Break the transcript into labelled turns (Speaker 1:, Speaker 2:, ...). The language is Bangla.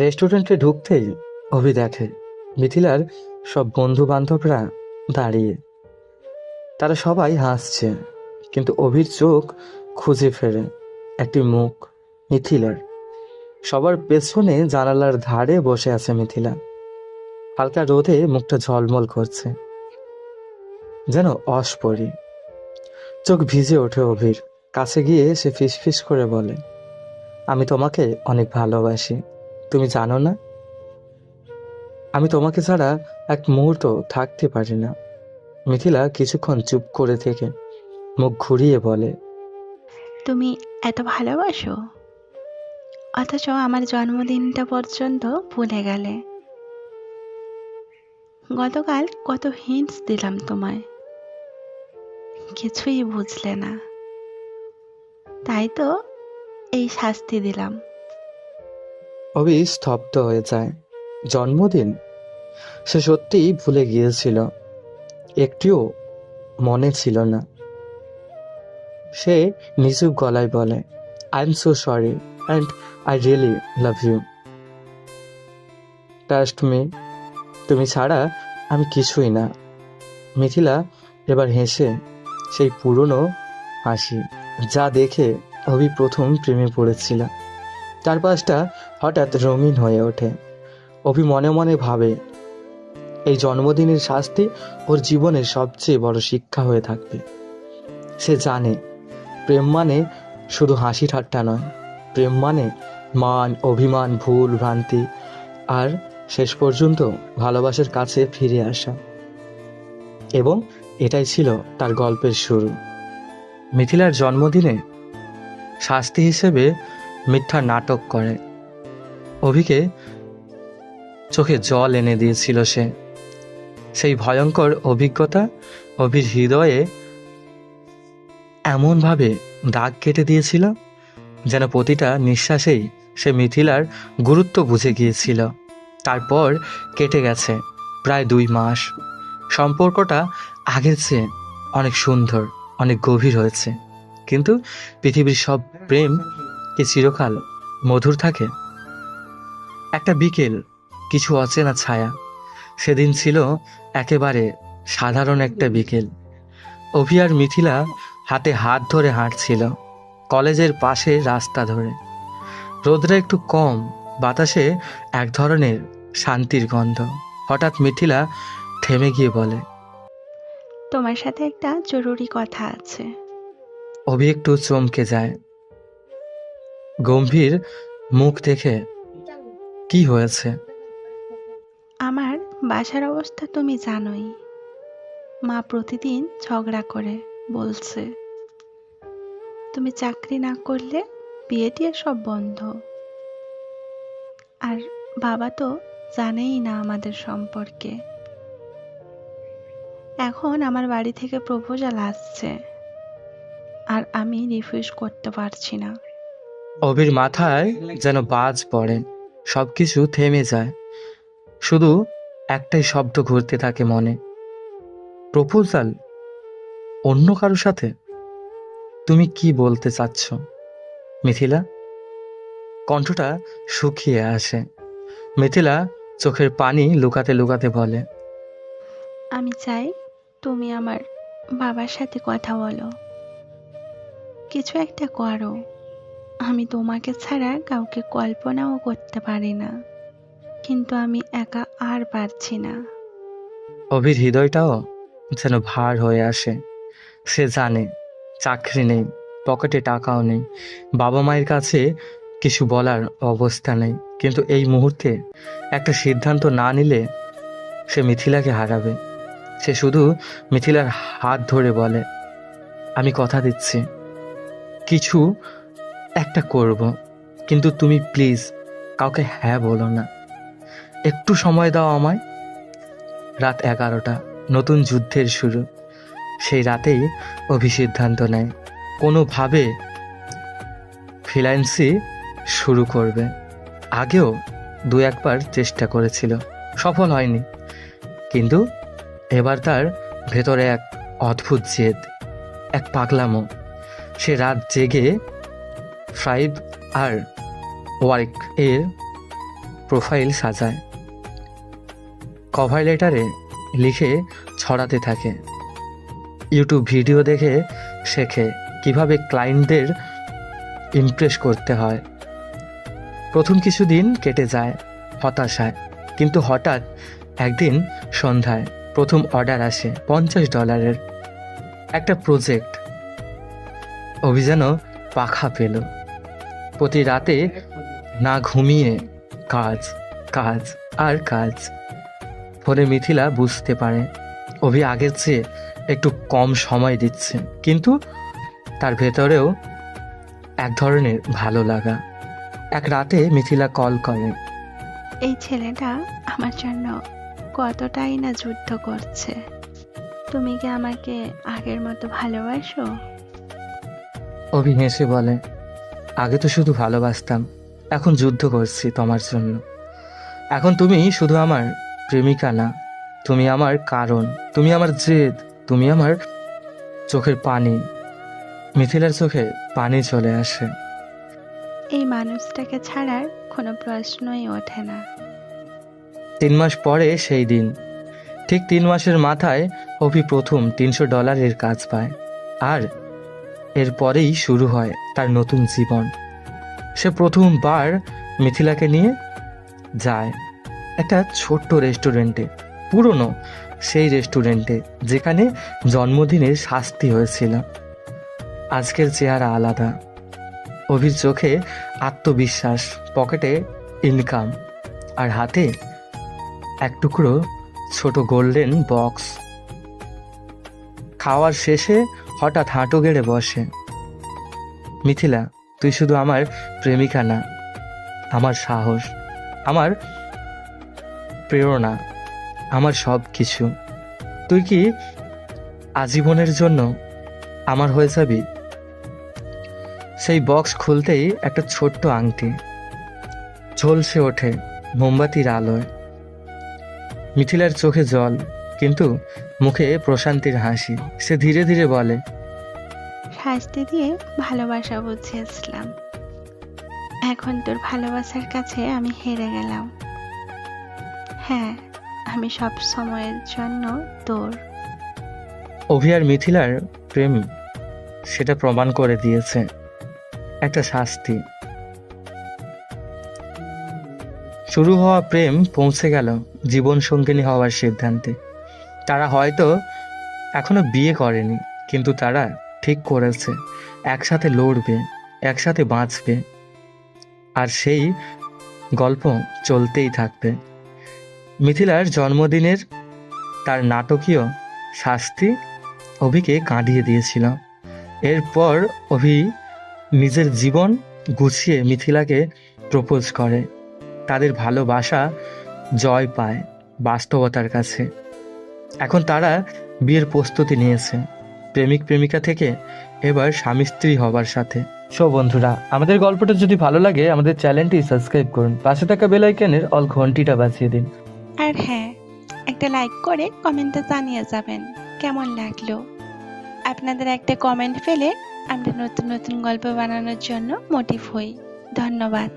Speaker 1: রেস্টুরেন্টে ঢুকতেই অভি দেখে। মিথিলার সব বন্ধু বান্ধবরা দাঁড়িয়ে। তারা সবাই হাসছে, কিন্তু অভির চোখ খুঁজে ফেরে একটি মুখ মিথিলার। সবার পেছনে জানালার ধারে বসে আছে মিথিলা। হালকা রোদে মুখটা ঝলমল করছে। যেন অস্পরি। চোখ ভিজে ওঠে অভির। কাছে গিয়ে সে ফিসফিস করে বলে, আমি তোমাকে অনেক ভালোবাসি। তুমি জানো না? আমি তোমাকে ছাড়া এক মুহূর্ত থাকতে পারি না। মিথিলা কিছুক্ষণ চুপ করে থেকে মুখ ঘুরিয়ে বলে,
Speaker 2: তুমি এত ভালোবাসো? অথচ আমার জন্মদিনটা পর্যন্ত ভুলে গেলে। গতকাল কত হিন্টস দিলাম তোমায়। কিছুই বুঝলে না। তাই তো এই শাস্তি দিলাম।
Speaker 1: অভি স্তব্ধ হয়ে যায়। জন্মদিন? সে সত্যিই ভুলে গিয়েছিল। একটিও মনে ছিল না। সে নিচু গলায় বলে I am so sorry and I really love you trust me তুমি ছাড়া আমি কিছুই না। মিথিলা এবার হেসে সেই পুরনো হাসি, যা দেখে অভি প্রথম প্রেমে পড়েছিল। চারপাশটা হঠাৎ রঙিন হয়ে ওঠে। অভি মনে মনে ভাবে, এই জন্মদিনের শাস্তি ওর জীবনের সবচেয়ে বড় শিক্ষা হয়ে থাকবে। সে জানে, প্রেম মানে শুধু হাসি ঠাট্টা নয়, প্রেম মানে মান, অভিমান, ভুল, ভ্রান্তি, আর শেষ পর্যন্ত ভালোবাসার কাছে ফিরে আসা। এবং এটাই ছিল তার গল্পের শুরু। মিথিলার জন্মদিনে শাস্তি হিসেবে মিথ্যা নাটক করে। অভিকে চোখে জল এনে দিয়েছিল সে। সেই ভয়ঙ্কর অভিজ্ঞতা অভির হৃদয়ে এমনভাবে দাগ কেটে দিয়েছিল যেন প্রতিটা নিঃশ্বাসেই সে মিথিলার গুরুত্ব বুঝে গিয়েছিল। তারপর কেটে গেছে প্রায় দুই মাস। সম্পর্কটা আগের চেয়ে অনেক সুন্দর, অনেক গভীর হয়েছে। কিন্তু পৃথিবীর সব প্রেম কি চিরকাল মধুর থাকে? একটা বিকেল কিছু অচেনা ছায়া। সেদিন ছিল একেবারে সাধারণ একটা বিকেল। অভি আর মিথিলা হাতে হাত ধরে হাঁটছিল কলেজের পাশে রাস্তা ধরে। রোদটা একটু কম বাতাসে এক ধরনের শান্তির গন্ধ। হঠাৎ মিথিলা থেমে গিয়ে বলে
Speaker 2: তোমার সাথে একটা জরুরি কথা আছে।
Speaker 1: অভি একটু চমকে যায় গম্ভীর মুখ দেখে কি হয়েছে?
Speaker 2: আমার বাসার অবস্থা তুমি জানোই। মা প্রতিদিন ঝগড়া করে, বলছে, তুমি চাকরি না করলে বিয়ে টিয়ে সব বন্ধ। আর বাবা তো জানেই না আমাদের সম্পর্কে। এখন আমার বাড়ি থেকে প্রপোজাল আসছে, আর আমি রিফিউজ করতে পারছি না।
Speaker 1: অভির মাথায় যেন বাজ পড়ে, সবকিছু থেমে যায়। শুধু একটাই শব্দ ঘুরতে থাকে মনে। প্রপোজাল, অন্য কারও সাথে? তুমি কি বলতে চাচ্ছ? মিথিলা? কণ্ঠটা শুকিয়ে আসে। মিথিলা চোখের পানি লুকাতে লুকাতে বলে,
Speaker 2: আমি চাই তুমি আমার বাবার সাথে কথা বলো। কিছু একটা করো। আমি তোমাকে ছাড়া কাউকে কল্পনাও করতে পারি না, কিন্তু আমি একা আর পারছি না।
Speaker 1: অভির হৃদয়টাও যেন ভার হয়ে আসে। সে জানে, চাকরি নেই, পকেটে টাকাও নেই, বাবা মায়ের কাছে কিছু বলার অবস্থা নেই, কিন্তু এই মুহূর্তে একটা সিদ্ধান্ত না নিলে সে মিথিলাকে হারাবে। সে শুধু মিথিলার হাত ধরে বলে, আমি কথা দিচ্ছি। কিছু একটা করব। কিন্তু তুমি প্লিজ কাউকে হ্যাঁ বলো না। একটু সময় দাও আমায়। রাত এগারোটা, নতুন যুদ্ধের শুরু। সেই রাতেই অভি সিদ্ধান্ত নেয়। কোনোভাবে ফ্রিল্যান্সি শুরু করবে। আগেও দু একবার চেষ্টা করেছিল। সফল হয়নি। কিন্তু এবার তার ভেতরে এক অদ্ভুত জেদ, এক পাগলামো। সে রাত জেগে ফাইভ আর ওয়ার্ক এর প্রোফাইল সাজায়। কভার লেটারে লিখে ছড়াতে থাকে। ইউটিউব ভিডিও দেখে শেখে কীভাবে ক্লায়েন্টদের ইমপ্রেস করতে হয়। প্রথম কিছুদিন কেটে যায় হতাশায়, কিন্তু হঠাৎ একদিন সন্ধ্যায় প্রথম অর্ডার আসে পঞ্চাশ ডলারের। একটা প্রজেক্ট। অভিযানও পাখা পেল। প্রতি রাতে না ঘুমিয়ে কাজ কাজ আর কাজ। ফলে মিথিলা বুঝতে পারে অভি আগের চেয়ে একটু কম সময় দিচ্ছে। কিন্তু তার ভেতরেও এক ধরনের ভালো লাগা। এক রাতে মিথিলা কল করে
Speaker 2: এই ছেলেটা আমার জন্য কতটাই না যুদ্ধ করছে। তুমি কি আমাকে আগের মতো ভালোবাসো?
Speaker 1: অভি হেসে বলে আগে তো শুধু ভালোবাসতাম এখন যুদ্ধ করছি তোমার জন্য। এখন তুমি শুধু আমার প্রেমিকা না তুমি আমার কারণ তুমি আমার জেদ তুমি আমার চোখের পানি। মিথিলার চোখে পানি চলে আসে।
Speaker 2: এই মানুষটাকে ছাড়ার কোনো প্রশ্নই ওঠে না।
Speaker 1: তিন মাস পরে সেই দিন। ঠিক তিন মাসের মাথায় অভি প্রথম তিনশো ডলারের কাজ পায়। আর এরপরেই শুরু হয় তার নতুন জীবন। সে প্রথমবার মিথিলাকে নিয়ে যায় একটা ছোট্ট রেস্টুরেন্টে, পুরনো সেই রেস্টুরেন্টে, যেখানে জন্মদিনের শাস্তি হয়েছিল। আজকের চেহারা আলাদা। অভির চোখে আত্মবিশ্বাস, পকেটে ইনকাম আর হাতে এক টুকরো ছোট গোল্ডেন বক্স খাওয়ার শেষে হঠাৎ হাঁটু গেড়ে বসে। মিথিলা, তুই শুধু আমার প্রেমিকা না, আমার সাহস, আমার প্রেরণা, আমার সব কিছু তুই কি আজীবনের জন্য আমার হয়ে যাবি? সেই বক্স খুলতেই একটা ছোট্ট আংটি ঝলসে ওঠে মোমবাতির আলোয়। মিথিলার চোখে জল কিন্তু মুখে প্রশান্তির হাসি। সে ধীরে ধীরে বলে
Speaker 2: শাস্তি দিয়ে ভালোবাসা বুঝিয়েছিলাম। এখন তোর ভালোবাসার কাছে আমি হেরে গেলাম। হ্যাঁ আমি সব সময়ের জন্য তোর।
Speaker 1: অভি আর মিথিলার প্রেম সেটা প্রমাণ করে দিয়েছে। একটা শাস্তি। শুরু হওয়া প্রেম পৌঁছে গেল জীবন সঙ্গিনী হওয়ার সিদ্ধান্তে। তারা হয়তো এখনও বিয়ে করেনি, কিন্তু তারা ঠিক করেছে। একসাথে লড়বে, একসাথে বাঁচবে। আর সেই গল্প চলতেই থাকবে। মিথিলার জন্মদিনের তার নাটকীয় শাস্তি অভিকে কাঁদিয়ে দিয়েছিল। এরপর অভি নিজের জীবন গুছিয়ে মিথিলাকে প্রপোজ করে। তাদের ভালোবাসা জয় পায় বাস্তবতার কাছে। এখন তারা বিয়ের প্রস্তুতি নিয়েছে। প্রেমিক প্রেমিকা থেকে এবার স্বামী স্ত্রী হবার সাথে। সো বন্ধুরা আমাদের গল্পটা যদি ভালো লাগে আমাদের চ্যানেলটি সাবস্ক্রাইব করুন। পাশে থাকা বেল আইকনের অল ঘন্টিটা বাজিয়ে দিন।
Speaker 2: আর হ্যাঁ একটা লাইক করে কমেন্টে জানিয়ে যাবেন কেমন লাগল। আপনাদের একটা কমেন্ট পেলে আমরা নতুন নতুন গল্প বানানোর জন্য মোটিভ হই। ধন্যবাদ।